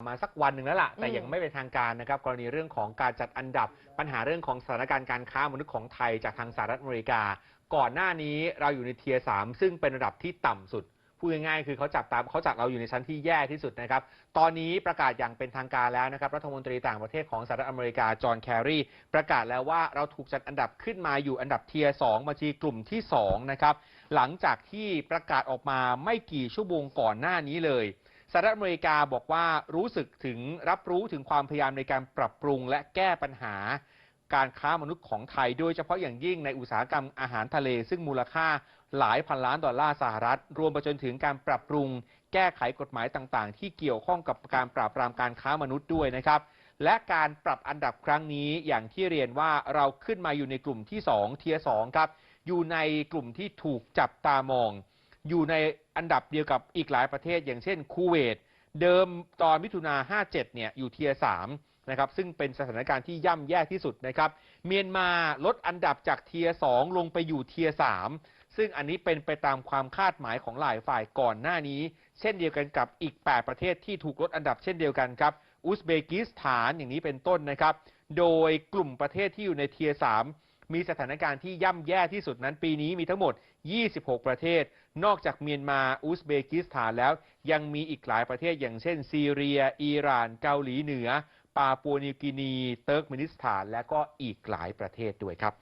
มาสักวันหนึ่งแล้วล่ะ แต่อืมยังไม่เป็นทางการนะครับ กรณีเรื่องของการจัดอันดับปัญหาเรื่องของสถานการณ์การค้ามนุษย์ของไทยจากทางสหรัฐอเมริกา ก่อนหน้านี้เราอยู่ในเทียร์สามซึ่งเป็นระดับที่ต่ำสุดพูดง่ายๆคือเขาจับตามเขาจัดเราอยู่ในชั้นที่แย่ที่สุดนะครับ ตอนนี้ประกาศอย่างเป็นทางการแล้วนะครับ รัฐมนตรีต่างประเทศของสหรัฐอเมริกา จอห์น แครีประกาศแล้วว่าเราถูกจัดอันดับขึ้นมาอยู่อันดับเทียร์สองบัญชีกลุ่มที่สองนะครับ หลังจากที่ประกาศออกมาไม่กี่ชั่วโมงก่อนหน้านี้เลย สหรัฐอเมริกาบอกว่ารู้สึกถึงรับรู้ถึงความพยายามในการปรับปรุงและแก้ปัญหา การค้ามนุษย์ของไทย โดยเฉพาะอย่างยิ่งในอุตสาหกรรมอาหารทะเล ซึ่งมูลค่าหลายพันล้านดอลลาร์สหรัฐ รวมไปจนถึงการปรับปรุง แก้ไขกฎหมายต่างๆ ที่เกี่ยวข้องกับการปราบปรามการค้ามนุษย์ด้วยนะครับและการปรับอันดับครั้งนี้อย่างที่เรียนว่าเราขึ้นมาอยู่ในกลุ่มที่2เทียสองครับอยู่ในกลุ่มที่ถูกจับตามอง อยู่ในอันดับเดียวกับอีกหลายประเทศ อย่างเช่นคูเวต เดิมตอนมิถุนา57 เนี่ยอยู่เทียสามนะครับซึ่งเป็นสถานการณ์ที่ย่ำแย่ที่สุดนะครับเมียนมาลดอันดับจากเทียสองลงไปอยู่เทียสามซึ่งอันนี้เป็นไปตามความคาดหมายของหลายฝ่ายก่อนหน้านี้ เช่นเดียวกันกับอีก 8 ประเทศที่ถูกลดอันดับเช่นเดียวกันครับอุซเบกิสถานอย่างนี้เป็นต้นนะครับ โดยกลุ่มประเทศที่อยู่ในเทียสาม มีสถานการณ์ที่ย่ำแย่ที่สุดนั้นปีนี้มีทั้งหมด 26 ประเทศ นอกจากเมียนมา อุซเบกิสถานแล้ว ยังมีอีกหลายประเทศอย่างเช่น ซีเรีย อิหร่าน เกาหลีเหนือ ปาปัวนิวกินี เติร์กเมนิสถาน และก็อีกหลายประเทศด้วยครับ